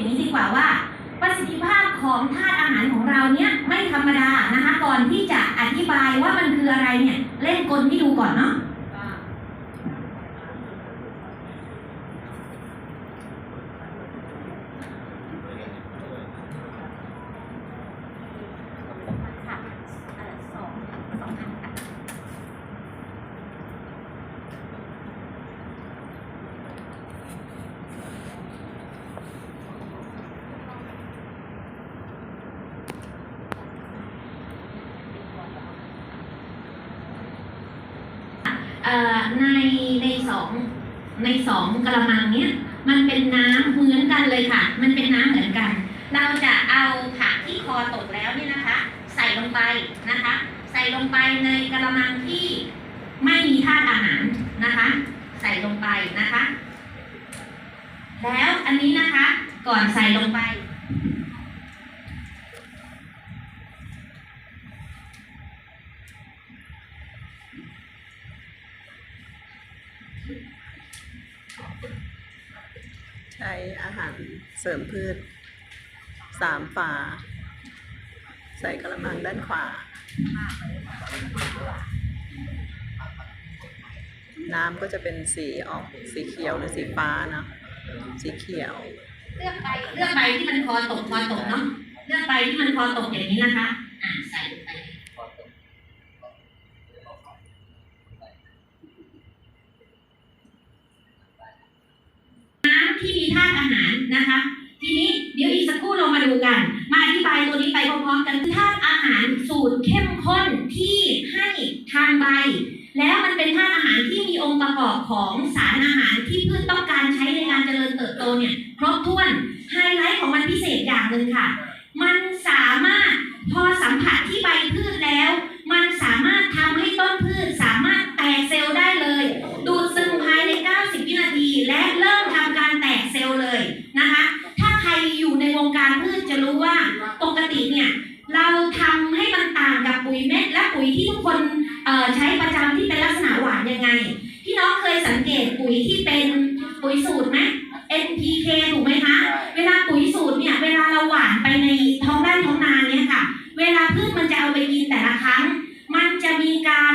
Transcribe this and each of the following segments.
อย่างนี้ดีกว่าว่า ประสิทธิภาพของธาตุอาหารของเราเนี่ยไม่ธรรมดานะคะ ก่อนที่จะอธิบายว่ามันคืออะไรเนี่ยเล่นกลให้ดูก่อนเนาะ ค่ะเอ่อสองสองอันค่ะ เอ่อในในสองในสองกระมังเนี้ยมันเป็นน้ำเหมือนกันเลยค่ะ มันเป็นน้ำเหมือนกัน เราจะเอาผักที่คอตกแล้วเนี่ยนะคะ ใส่ลงไปนะคะ ใส่ ลงไปในกระมังที่ไม่มีธาตุอาหารนะคะ ใส่ลงไปนะคะ แล้วอันนี้นะคะก่อนใส่ลงไป ใช้อาหารเสริมพืชสามฝา ใส่กระมังด้านขวา น้ำก็จะเป็นสีออกสีเขียวหรือสีฟ้านะ สีเขียว เลือกใบเลือกใบที่มันคอตกคอตกเนาะเลือกใบที่มันคอตกอย่างนี้นะคะ อ่าใส่ลงไปน้ำที่มีธาตุอาหารนะคะ ทีนี้เดี๋ยวอีกสักครู่เรามาดูกัน มาอธิบายตัวนี้ไปพร้อมๆกันธาตุ สูตรเข้มข้นที่ให้ทานใบ แล้วมันเป็นธาตุอาหารที่มีองค์ประกอบของสารอาหารที่พืชต้องการใช้ในการเจริญเติบโตเนี่ยครบถ้วนไฮไลท์ของมันพิเศษอย่างหนึ่งค่ะ ช้ประจำที่เป็นลักษณะหวานยังไง พี่น้องเคยสังเกตปุ๋ยที่เป็นปุ๋ยสูตรไหม NPK ถูกไหมคะ เวลาปุ๋ยสูตรเนี่ย เวลาเราหว่านไปในท้องไร่ท้องนาเนี่ยค่ะ เวลาพืชมันจะเอาไปกินแต่ละครั้ง มันจะมีการ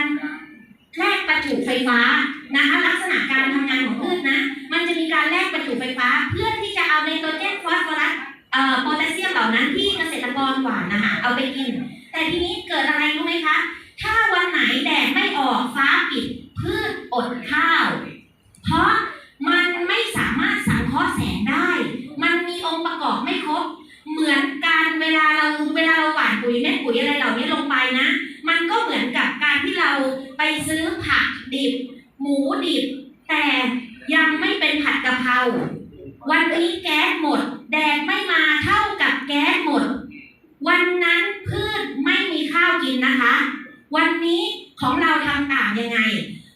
แลกประจุไฟฟ้านะคะลักษณะการทำงานของพืชนะ มันจะมีการแลกประจุไฟฟ้า เพื่อที่จะเอาไนโตรเจนฟอสฟอรัสเอ่อโพแทสเซียมเหล่านั้นที่เกษตรกรหว่านนะคะเอาไปกินแต่ทีนี้เกิดอะไรรู้ไหมคะ ถ้าวันไหนแดดไม่ออกฟ้าปิดพืชอดข้าว เพราะมันไม่สามารถสังเคราะห์แสงได้ มันมีองค์ประกอบไม่ครบ เหมือนการเวลาเราเวลาเราหว่านปุ๋ยเม็ดปุ๋ยอะไรเหล่านี้ลงไปนะ มันก็เหมือนกับการที่เราไปซื้อผักดิบ หมูดิบ แต่ยังไม่เป็นผัดกะเพราวันนี้แก๊สหมด แดดไม่มาเท่ากับแก๊สหมด วันนั้นพืชไม่มีข้าวกินนะคะ วันนี้ของเราทำต่างยังไง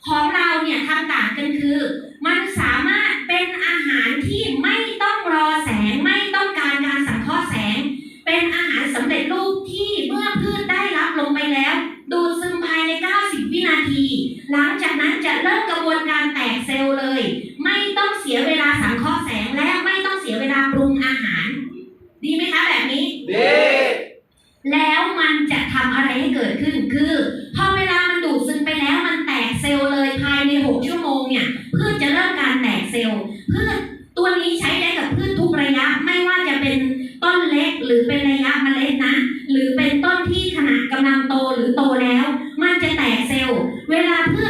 ของเราเนี่ยทำต่างกันคือ มันสามารถเป็นอาหารที่ไม่ต้องรอแสงไม่ต้องการการสังเคราะห์แสง เป็นอาหารสำเร็จรูปที่เมื่อพืชได้รับลงไปแล้ว ดูด ซึมภายใน90วินาที หลังจากนั้นจะเริ่มกระบวนการแตกเซลล์เลย ไม่ต้องเสียเวลาสังเคราะห์แสงและไม่ต้องเสียเวลาปรุงอาหาร ดีไหมคะแบบนี้แล้วมันจะทำอะไรให้เกิดขึ้นคือ พอเวลามันดูดซึมไปแล้วมันแตกเซลล์เลยภายใน 6 ชั่วโมงเนี่ยพืชจะเริ่มการแตกเซลล์พืชตัวนี้ใช้ได้กับพืชทุกระยะไม่ว่าจะเป็นต้นเล็กหรือเป็นระยะเมล็ดนะ หรือเป็นต้นที่ขนาดกำลังโตหรือโตแล้วมันจะ แตกเซลล์ เวลาเพื่อ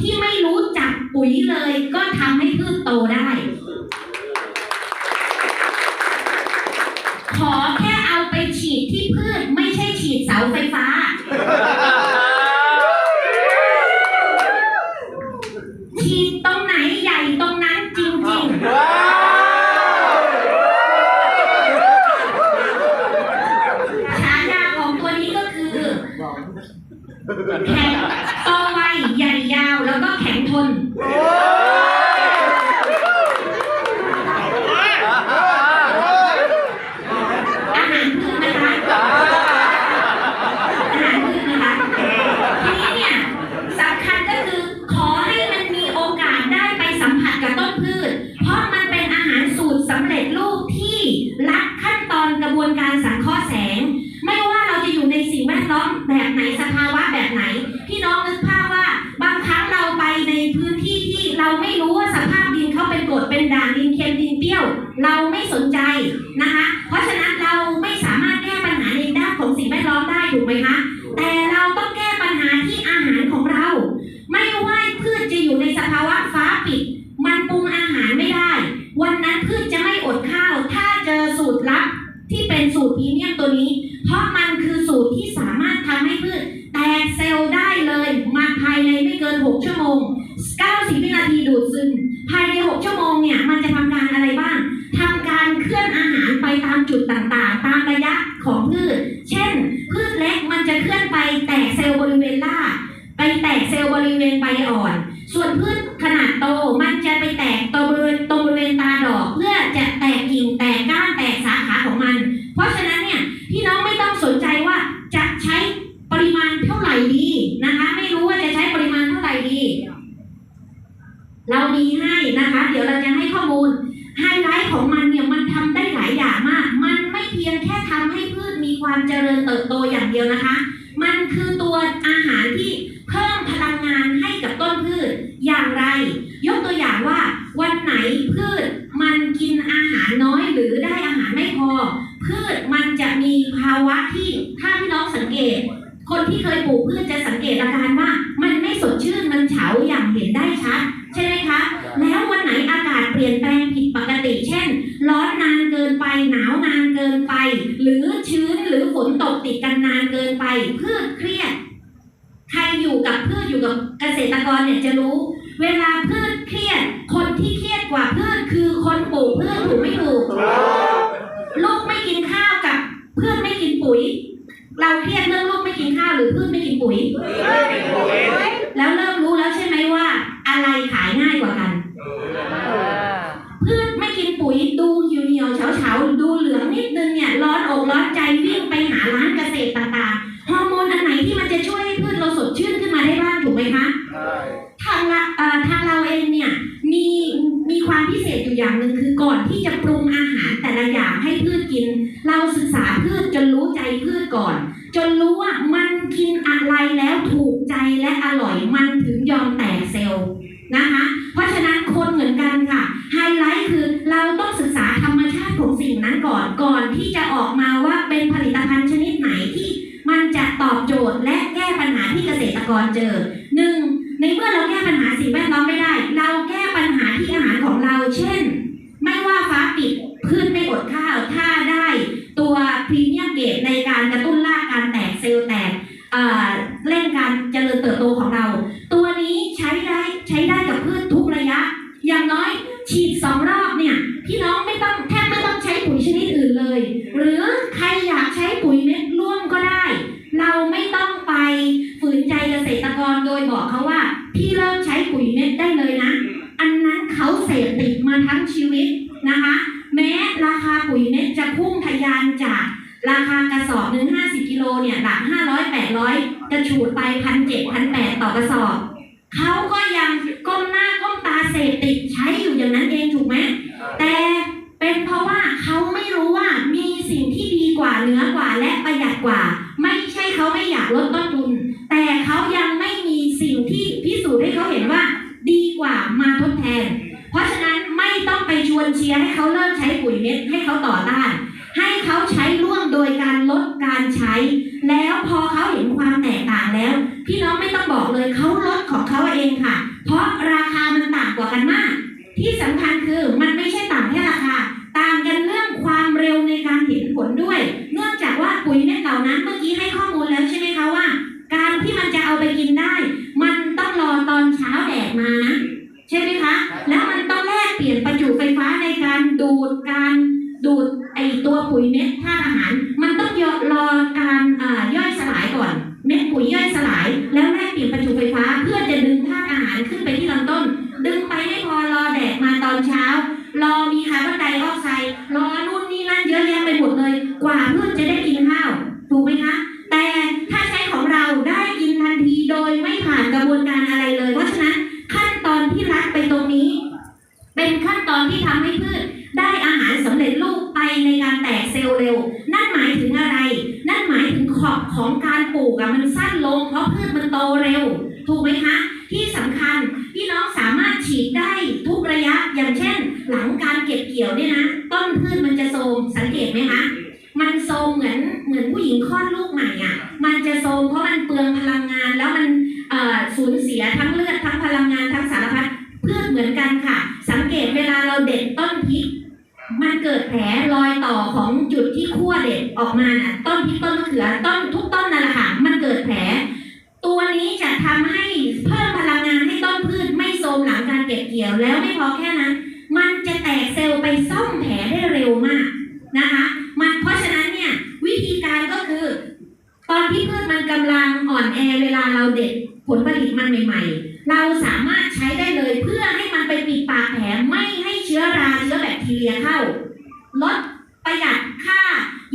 ที่ไม่รู้จักปุ๋ยเลย ก็ทำให้พืชโตได้ 就淡淡。าวะที่ถ้าพี่น้องสังเกต คนที่เคยปลูกพืชจะสังเกตอาการว่า มันไม่สดชื่นมันเฉาอย่างเห็นได้ชัดใช่ไหมคะ แล้ว Tưởng. กว่ามาทดแทน เพราะฉะนั้นไม่ต้องไปชวนเชียร์ให้เขาเลิกใช้ปุ๋ยเม็ดให้เขาต่อต้าน ให้เขาใช้ร่วมโดยการลดการใช้ อนเช้า รอมีคาร์บอนไดออกไซด์รอนู่นนี่นั่นเยอะแยะไปหมดเลย กว่าเพื่อนจะได้ รอยต่อของจุดที่ขั้วเด็ดออกมาน่ะต้นพริกต้นมะเขือต้นทุกต้นนั่นแหละค่ะมันเกิดแผล ตัวนี้จะทำให้เพิ่มพลังงานให้ต้นพืชไม่โทรมหลังการเก็บเกี่ยวแล้วไม่พอแค่นั้น มันจะแตกเซลล์ไปซ่อมแผลได้เร็วมากนะคะ มันเพราะฉะนั้นเนี่ยวิธีการก็คือ ตอนที่พืชมันกำลังอ่อนแอเวลาเราเด็ดผลผลิตมันใหม่ๆ เราสามารถใช้ได้เลยเพื่อให้มันไปปิดปากแผลไม่ให้เชื้อราเชื้อแบคทีเรียเข้า ลดประหยัดค่า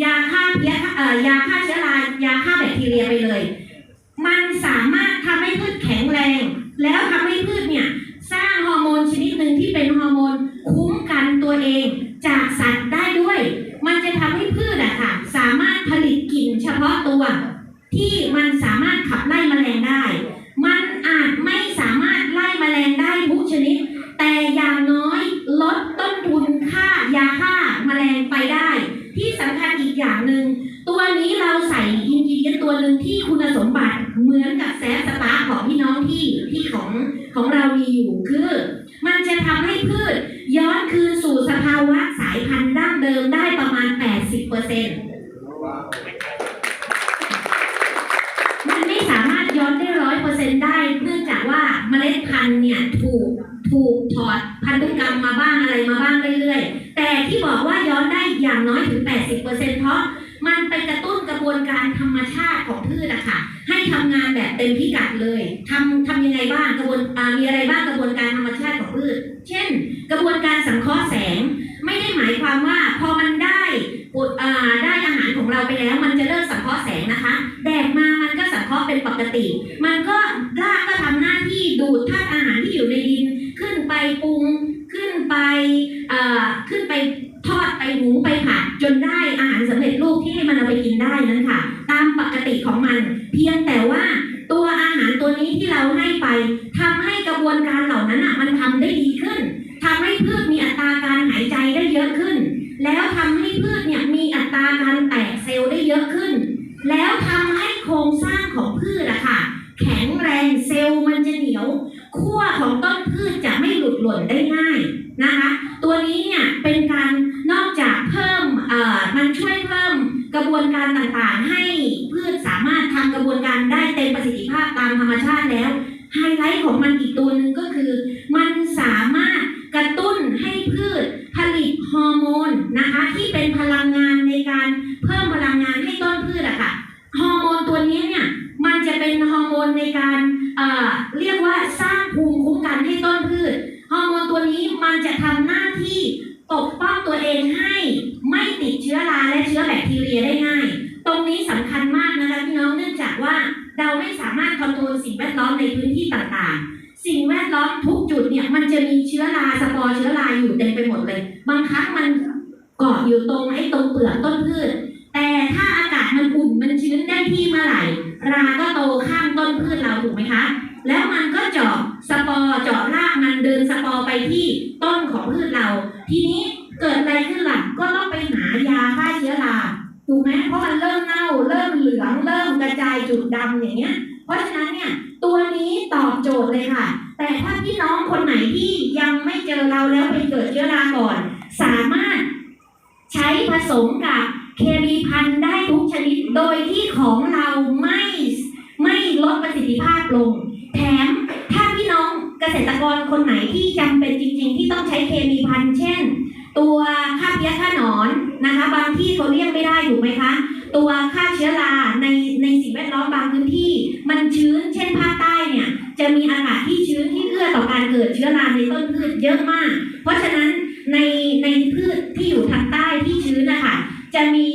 ยาฆ่าเพี้ยเอ่อยาฆ่าเชื้อรายาฆ่าแบคทีเรียไปเลย มันสามารถทำให้พืชแข็งแรง แล้วทำให้พืชเนี่ยสร้างฮอร์โมนชนิดหนึ่งที่เป็นฮอร์โมนคุ้มกันตัวเองจากสัตว์ได้ด้วย มันจะทำให้พืชอะค่ะสามารถ เต็มพิกัดเลยทำทำยังไงบ้างกระบวนมีอะไรบ้างกระบวนการธรรมชาติของพืช เช่น กระบวนการสังเคราะห์แสง ไม่ได้หมายความว่าพอมันได้อ่าได้อาหารของเราไปแล้ว มันจะเลิกสังเคราะห์แสงนะคะ แดดมามันก็สังเคราะห์เป็นปกติ มันก็รากก็ทำหน้าที่ดูดธาตุอาหารที่อยู่ในดิน ขึ้นไปปรุง เซลล์มันจะเหนียวขั้วของต้นพืชจะไม่หลุดหล่นได้ง่ายนะคะ จะมีเชื้อราสปอร์เชื้อราอยู่เต็มไปหมดเลย บางครั้งมันเกาะอยู่ตรงไอ้ตรงเปลือกต้นพืช แต่ถ้าอากาศมันอุ่นมันชื้นได้ที่เมื่อไหร่ ราก็โตข้างต้นพืชเราถูกไหมคะ แล้วมันก็เจาะสปอร์เจาะรากมันเดินสปอร์ไปที่ต้นของพืชเรา ทีนี้เกิดอะไรขึ้นล่ะก็ต้องไปหายาฆ่าเชื้อราถูกไหมเพราะมันเริ่มเน่าเริ่มเหลืองเริ่มกระจายจุดดำอย่างเงี้ย เพราะฉะนั้นเนี่ยตัวนี้ตอบโจทย์เลยค่ะ แต่ถ้าพี่น้องคนไหนที่ยังไม่เจอเราแล้วไปเกิดเชื้อราก่อน สามารถใช้ผสมกับเคมีพันได้ทุกชนิดโดยที่ของเราไม่ไม่ลดประสิทธิภาพลง แถมถ้าพี่น้องเกษตรกรคนไหนที่จำเป็นจริง ๆ ที่ต้องใช้เคมีพันเช่น ตัวฆ่าเพี้ยฆ่าหนอนนะคะ บางที่เขาเลี่ยงไม่ได้ถูกไหมคะ ตัวฆ่าเชื้อราในในสิ่งแวดล้อมบางพื้นที่ มันชื้นเช่นภาคใต้เนี่ย จะมีอากาศที่ชื้นที่เอื้อต่อการเกิดเชื้อราในต้นพืชเยอะมาก เพราะฉะนั้นในในพืชที่อยู่ทางใต้ที่ชื้นนะคะจะมี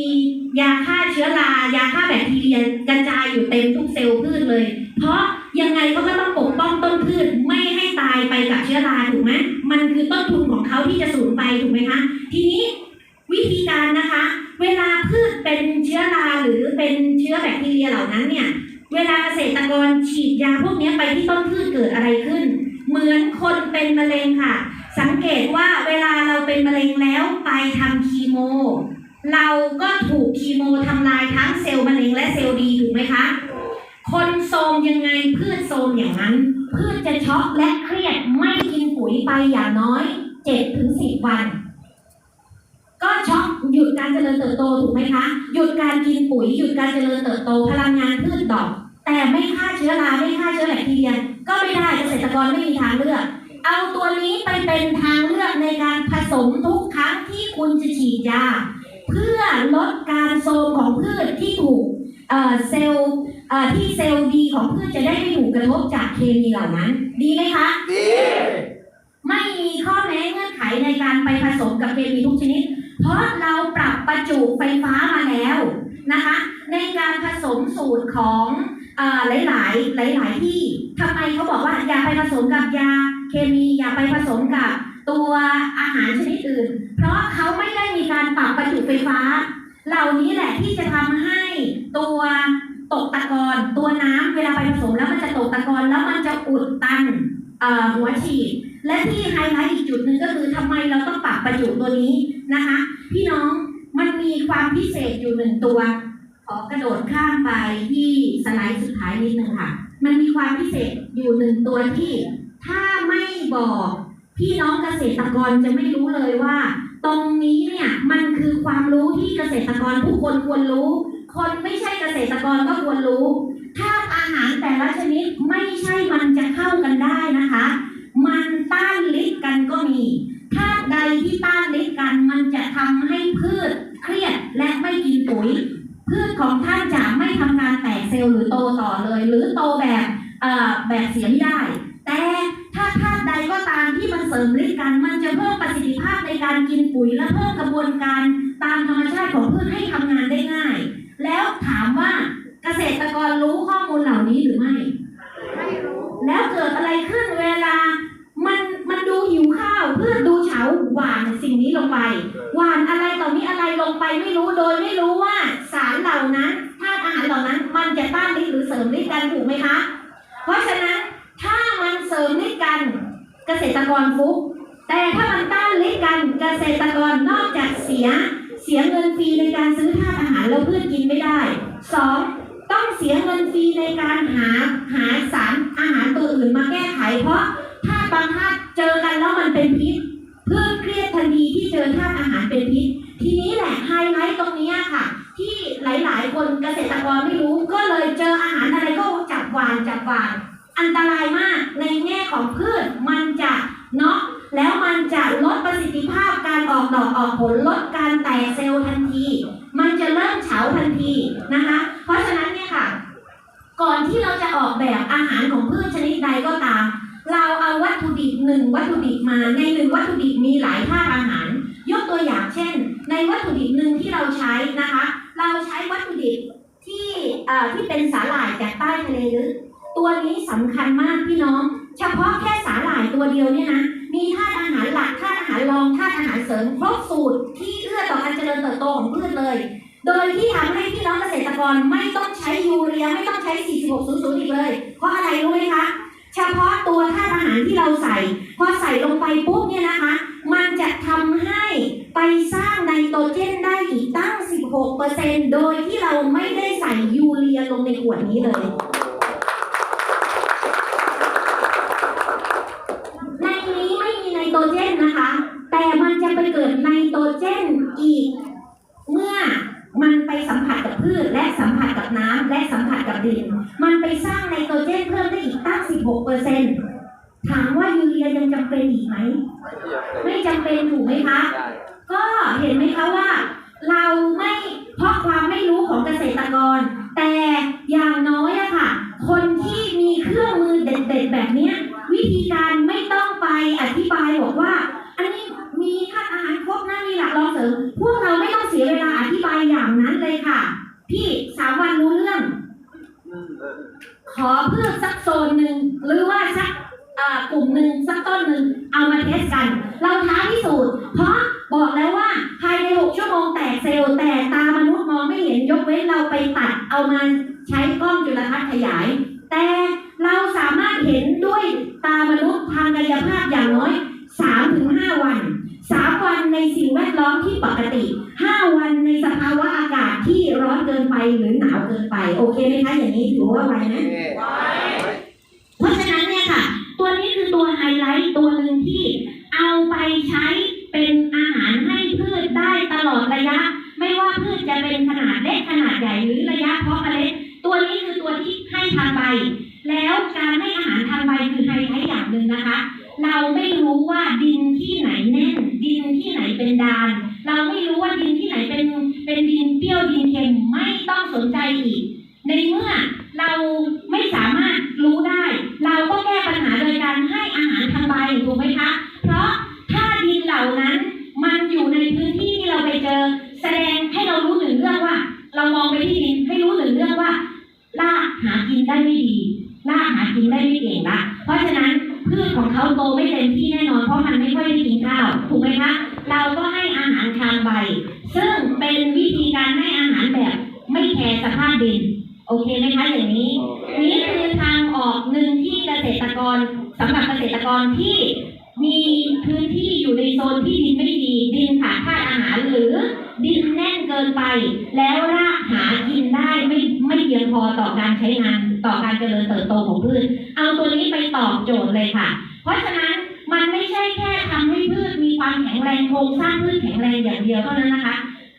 ยาฆ่าเชื้อรายาฆ่าแบคทีเรียกระจายอยู่เต็มทุกเซลล์พืชเลย เพราะยังไงเขาก็ต้องปกป้องต้นพืชไม่ให้ตายไปกับเชื้อราถูกไหมมันคือต้นทุนของเขาที่จะสูญไปถูกไหมคะทีนี้วิธีการนะคะ เวลาพืชเป็นเชื้อราหรือเป็นเชื้อแบคทีเรียเหล่านั้นเนี่ย เวลาเกษตรกรฉีดยาพวกนี้ไปที่ต้นพืชเกิดอะไรขึ้น เหมือนคนเป็นมะเร็งค่ะ สังเกตว่าเวลาเราเป็นมะเร็งแล้วไปทำคีโม เราก็ถูกคีโมทำลายทั้งเซลล์มะเร็งและเซลล์ดีถูกไหมคะคนโทมยังไงพืชโทมอย่างนั้น พืชจะช็อกและเครียดไม่กินปุ๋ยไปอย่างน้อย7ถึง10วัน ก็ช็อกหยุดการเจริญเติบโตถูกไหมคะหยุดการกินปุ๋ยหยุดการเจริญเติบโตพลังงานพืชดอก แต่ไม่ฆ่าเชื้อราไม่ฆ่าเชื้อแบคทีเรียก็ไม่ได้เกษตรกรไม่มีทางเลือก เอาตัวนี้ไปเป็นทางเลือกในการผสมทุกครั้งที่คุณจะฉีดยาเพื่อลดการโทรมของพืชที่ถูกเอ่อเซลล์เอ่อที่เซลล์ดีของพืชจะได้ไม่ถูกกระทบจากเคมีเหล่านั้น ดีไหมคะดีไม่มีข้อแม้เงื่อนไขในการไปผสมกับเคมีทุกชนิด เพราะเราปรับประจุไฟฟ้ามาแล้วนะคะในการผสมสูตรของอหลายๆหลายๆที่ทำไมเขาบอกว่าอย่าไปผสมกับยาเคมีอย่าไปผสมกับตัวอาหารชนิดอื่น เพราะเขาไม่ได้มีการปรับประจุไฟฟ้า เหล่านี้แหละที่จะทำให้ตัวตกตะกอนตัวน้ำเวลาไปผสมแล้วมันจะตกตะกอนแล้วมันจะอุดตันหัวฉีด และที่ไฮไลท์อีกจุดหนึ่งก็คือทำไมเราต้องปรับประจุตัวนี้นะคะ พี่น้องมันมีความพิเศษอยู่หนึ่งตัว ขอกระโดดข้ามไปที่สไลด์สุดท้ายนิดนึงค่ะ มันมีความพิเศษอยู่หนึ่งตัวที่ ถ้าไม่บอกพี่น้องเกษตรกรจะไม่รู้เลยว่า ตรงนี้เนี่ยมันคือความรู้ที่เกษตรกรทุกคนควรรู้ คนไม่ใช่เกษตรกรก็ควรรู้ ถ้าอาหารแต่ละชนิดไม่ใช่มันจะเข้ากันได้นะคะ มันต้านฤทธิ์กันก็มี ถ้าใดที่ต้านฤทธิ์กันมันจะทำให้ พืชเครียดและไม่กินปุ๋ย พืชของท่านจะไม่ทำงานแตกเซลล์หรือโตต่อเลย หรือโตแบบแบบเสียไม่ได้ แต่ถ้าธาตุใดก็ตามที่มันเสริมฤทธิ์กัน มันจะเพิ่มประสิทธิภาพในการกินปุ๋ยและเพิ่มกระบวนการตามธรรมชาติของพืชให้ทำง เกษตรกรฟุกแต่ถ้ามันต้านฤทธิ์กันเกษตรกรนอกจากเสีย เสียเงินฟรีในการซื้อธาตุอาหารแล้วพืชกินไม่ได้สองต้องเสียเงินฟรีในการหาหาสารอาหารตัวอื่นมาแก้ไข เพราะธาตุบางธาตุเจอกันแล้วมันเป็นพิษพืชเครียดทันทีที่เจอธาตุอาหารเป็นพิษ ทีนี้แหละไฮไลท์ตรงนี้ค่ะ ที่หลายๆ คนเกษตรกรไม่รู้ก็เลยเจออาหารอะไรก็จับหวานจับหวาน อันตรายมากในแง่ของพืชมันจะเนาะแล้วมันจะลดประสิทธิภาพการออกดอกออกผลลดการแตกเซลล์ทันที มันจะเริ่มเฉาทันทีนะคะ เพราะฉะนั้นเนี่ยค่ะ ก่อนที่เราจะออกแบบอาหารของพืชชนิดใดก็ตาม เราเอาวัตถุดิบหนึ่งวัตถุดิบมาในหนึ่งวัตถุดิบมีหลายธาตุอาหาร ยกตัวอย่างเช่น ในวัตถุดิบหนึ่งที่เราใช้นะคะ เราใช้วัตถุดิบที่ที่เป็นสาหร่ายจากใต้ทะเลลึก ตัวนี้สำคัญมากพี่น้อง เฉพาะแค่สาหร่ายตัวเดียวเนี่ยนะ มีธาตุอาหารหลักธาตุอาหารรองธาตุอาหารเสริมครบสูตรที่เอื้อต่อการเจริญเติบโตของพืชเลย โดยที่ทำให้พี่น้องเกษตรกรไม่ต้องใช้ยูเรียไม่ต้องใช้ 4600 อีกเลย เพราะอะไรรู้ไหมคะ เฉพาะตัวธาตุอาหารที่เราใส่ พอใส่ลงไปปุ๊บเนี่ยนะคะ มันจะทำให้ไปสร้างไนโตรเจนได้อีกตั้ง 16%โดยที่เราไม่ได้ใส่ยูเรียลงในขวดนี้เลย ในนี้ไม่มีไนโต รเจนนะคะ แต่มันจะไปเกิดไนโตรเจนอีก เมื่อมันไปสัมผัสกับพืชและสัมผัสกับน้ำและสัมผัสกับดิน มันไปสร้างไนโตรเจนเพิ่มได้อีกตั้ง 16%ถามว่ายูเรียยังจำเป็นอีกไหม ไม่จำเป็นถูกไหมคะ ก็เห็นไหมคะว่า เราไม่เพราะความไม่รู้ของเกษตรกร แต่อย่างน้อยอะค่ะ คนที่มีเครื่องมือเด็ดๆแบบ วิธีการไม่ต้องไปอธิบายบอกว่า อันนี้มีธาอาหารครบนะมีหลักรองเสริมพวกเราไม่ต้องเสียเวลาอธิบายอย่างนั้นเลยค่ะ พี่สามวันรู้เรื่อง ขอเพื่อสักโซนหนึ่งหรือว่าสักกลุ่มหนึ่งสักต้นหนึ่งเอามาเทสกัน เราท้าพิสูจน์เพราะบอกแล้วว่าภายใน 6 ชั่วโมงแตกเซลล์แต่ตามนุษย์มองไม่เห็นยกเว้นเราไปตัดเอามาใช้กล้องจุลทรรศน์ขยาย แต่ เราสามารถเห็นด้วยตามนุษย์ทางกายภาพอย่างน้อย 3-5 วัน 3 วันในสิ่งแวดล้อมที่ปกติ 5 วันในสภาวะอากาศที่ร้อนเกินไปหรือหนาวเกินไป โอเคไหมคะอย่างนี้ถือว่าไวไหมเพราะฉะนั้นเนี่ยค่ะ ตัวนี้คือตัวไฮไลท์ตัวหนึ่งที่เอาไปใช้เป็นอาหารให้พืชได้ตลอดระยะ ไม่ว่าพืชจะเป็นขนาดเล็กขนาดใหญ่หรือระยะเพาะเมล็ดตัวนี้คือตัวที่ให้ทางใบ แล้วการให้อาหารทางใบคือไฮไลท์อย่างหนึ่งนะคะ เราไม่รู้ว่าดินที่ไหนแน่น ดินที่ไหนเป็นดาน เราไม่รู้ว่าดินที่ไหนเป็นเป็นดินเปรี้ยวดินเค็มไม่ต้องสนใจอีก รเจริญเติบโตของพืช เอาตัวนี้ไปตอบโจทย์เลยค่ะ เพราะฉะนั้นมันไม่ใช่แค่ทำให้พืชมีความแข็งแรงโครงสร้างพืชแข็งแรงอย่างเดียวเท่านั้นนะคะ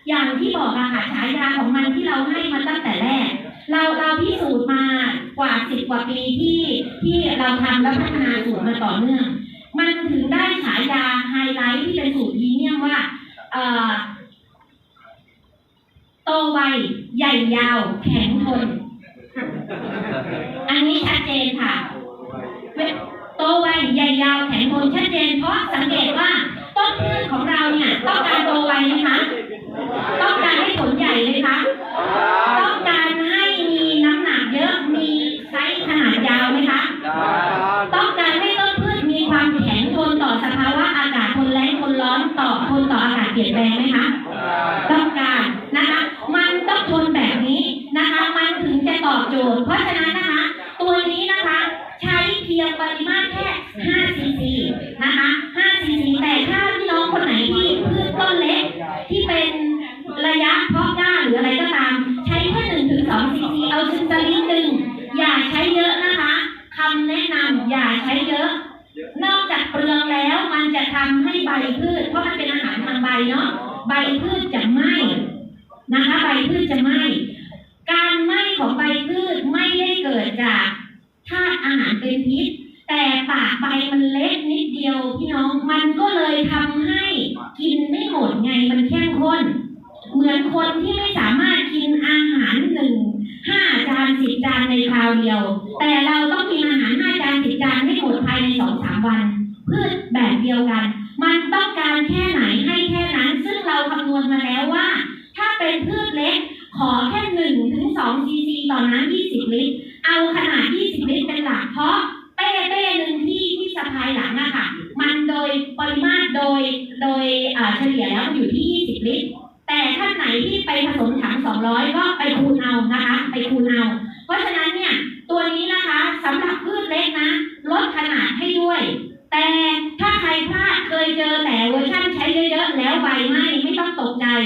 อย่างที่บอกอะค่ะฉายาของมันที่เราให้มาตั้งแต่แรก เราเราพิสูจน์มากว่าสิบกว่าปีที่ที่เราทำและพัฒนาสูตรมาต่อเนื่อง มันถึงได้ฉายาไฮไลท์ที่เป็นสูตรพรีเมียมว่าเอ่อโตไวใหญ่ยาว แข็งทน อันนี้ชัดเจนค่ะโตไวใหญ่ยาวแข็งทนชัดเจนเพราะสังเกตว่าต้นพืชของเราเนี่ยต้องการโตไวไหมคะต้องการให้ผลใหญ่ไหมคะต้องการให้มีน้ำหนักเยอะมีไซส์ขนาดยาวไหมคะต้องการให้ต้นพืชมีความแข็งทนต่อสภาวะอากาศทนแรงทนร้อนต่อทนต่ออากาศเปลี่ยนแปลงไหมคะต้องการนะคะ มันต้องทนแบบนี้นะคะ มันถึงจะตอบโจทย์ เพราะฉะนั้นนะคะ ตัวนี้นะคะ ใช้เพียงปริมาตรแค่5ซีซีนะคะ5ซีซีแต่ถ้าพี่น้องคนไหนที่พืชต้นเล็ก ที่เป็นระยะเพาะกล้าหรืออะไรก็ตาม ใช้แค่1ถึง2ซีซีเอาซินตาลินหนึ่งอย่าใช้เยอะนะคะคำแนะนำอย่าใช้เยอะ นอกจากเปลืองแล้วมันจะทำให้ใบพืช เพราะมันเป็นอาหารทางใบเนาะใบพืชจะไหม้นะคะ ใบพืชจะไหม้การไหม้ของใบพืชไม่ได้เกิดจากธาตุอาหารเป็นพิษ แต่ปากใบมันเล็กนิดเดียวพี่น้อง มันก็เลยทำให้กินไม่หมดไงมันเข้มข้น เหมือนคนที่ไม่สามารถกินอาหารหนึ่งห้าจานสิบจานในคราวเดียว ต้